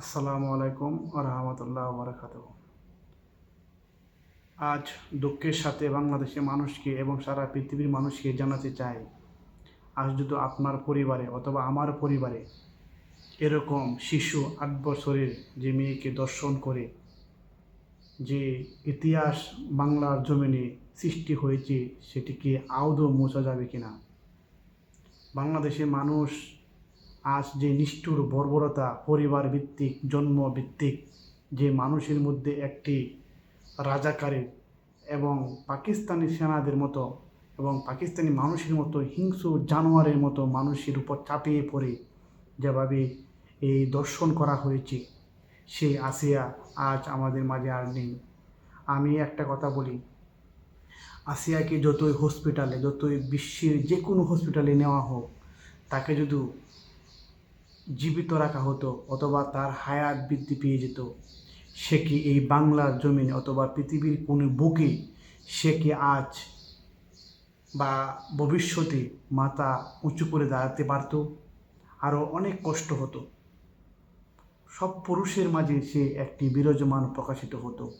আসসালামু আলাইকুম রহমতুল্লাহ বারাকাত আজ দুঃখের সাথে বাংলাদেশের মানুষকে এবং সারা পৃথিবীর মানুষকে জানাতে চাই, আজ যদি আপনার পরিবারে অথবা আমার পরিবারে এরকম শিশু আট বছরের যে মেয়েকে দর্শন করে, যে ইতিহাস বাংলার জমিনে সৃষ্টি হয়েছে, সেটিকে আদৌ মোছা যাবে কিনা? বাংলাদেশের মানুষ আজ যে নিষ্ঠুর বর্বরতা পরিবার ভিত্তিক জন্ম ভিত্তিক যে মানুষের মধ্যে একটি রাজাকারের এবং পাকিস্তানি সেনাদের মতো এবং পাকিস্তানি মানুষের মতো হিংস্র জানোয়ারের মতো মানুষের উপর চাপিয়ে পড়ে যেভাবে এই দর্শন করা হয়েছে, সে আসিয়া আজ আমাদের মাঝে আর নেই। আমি একটা কথা বলি, আসিয়াকে যতই হসপিটালে যতই বিশ্বের যে কোনো হসপিটালে নেওয়া হোক, তাকে যদি জীবিত রাখা হতো অথবা তার হায়াত বৃদ্ধি পেয়ে যেত। সে কি এই বাংলার জমিনে অথবা পৃথিবীর কোনো বুকে সে কি আজ বা ভবিষ্যতে মাথা উঁচু করে দাঁড়াতে পারত? আরও অনেক কষ্ট হতো। সব পুরুষের মাঝে সে একটি বিরাজমান প্রকাশিত হতো।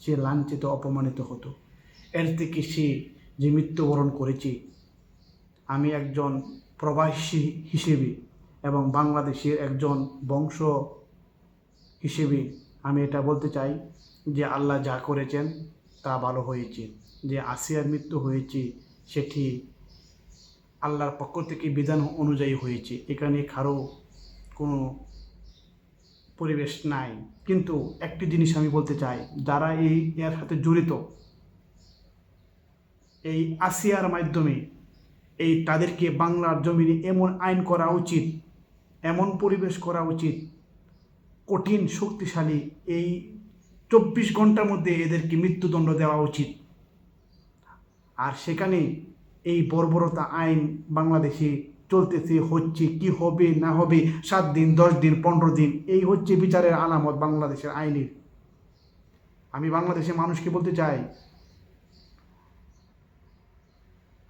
সে লাঞ্ছিত, অপমানিত হতো। এর থেকে সে যে মৃত্যুবরণ করেছে, আমি একজন প্রবাসী হিসেবে এবং বাংলাদেশের একজন বংশ হিসেবে আমি এটা বলতে চাই যে আল্লাহ যা করেছেন তা ভালো হয়েছে, যে আসিয়ার মৃত্যু হয়েছে সেটি আল্লাহর পক্ষ থেকে বিধান অনুযায়ী হয়েছে। এখানে কারও কোনো পরিবেশ নাই। কিন্তু একটি জিনিস আমি বলতে চাই, যারা এই এর সাথে জড়িত, এই আসিয়ার মাধ্যমে এই তাদেরকে বাংলার জমিনে এমন আইন করা উচিত এমন পরিবেশ করা উচিত, কঠিন, শক্তিশালী, এই চব্বিশ ঘণ্টার মধ্যে এদেরকে মৃত্যুদণ্ড দেওয়া উচিত। আর সেখানে এই বর্বরতা আইন বাংলাদেশে চলতেছে, হচ্ছে কি হবে, না হবে, সাত দিন, দশ দিন, পনেরো দিন, এই হচ্ছে বিচারের আলামত বাংলাদেশের আইনের। আমি বাংলাদেশের মানুষকে বলতে চাই,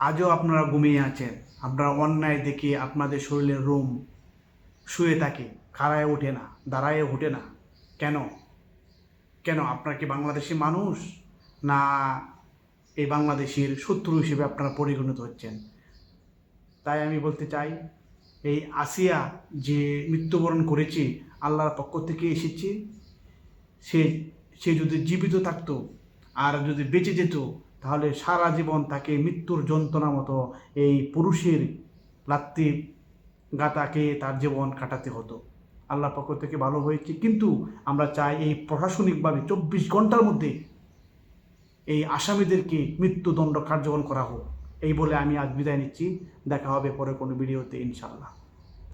আজও আপনারা ঘুমিয়ে আছেন, আপনারা অন্যায় দেখে আপনাদের শরীরের রোম শুয়ে থাকে, খাড়ায় ওঠে না, দাঁড়ায় ওঠে না। কেন? কেন আপনার কি বাংলাদেশি মানুষ? না, এই বাংলাদেশের শত্রু হিসেবে আপনারা পরিগণিত হচ্ছেন। তাই আমি বলতে চাই, এই আসিয়া যে মৃত্যুবরণ করেছে, আল্লাহর পক্ষ থেকে এসেছে, সে সে যদি জীবিত থাকতো আর যদি বেঁচে যেত, তাহলে সারা জীবন তাকে মৃত্যুর যন্ত্রণা মতো এই পুরুষের লাত্তি গাতাকে তার জীবন কাটাতে হতো। আল্লাহ পক্ষ থেকে ভালো হয়েছে। কিন্তু আমরা চাই এই প্রশাসনিকভাবে চব্বিশ ঘণ্টার মধ্যে এই আসামিদেরকে মৃত্যুদণ্ড কার্যকর করা হোক। এই বলে আমি আজ বিদায় নিচ্ছি। দেখা হবে পরে কোনো ভিডিওতে ইনশাল্লাহ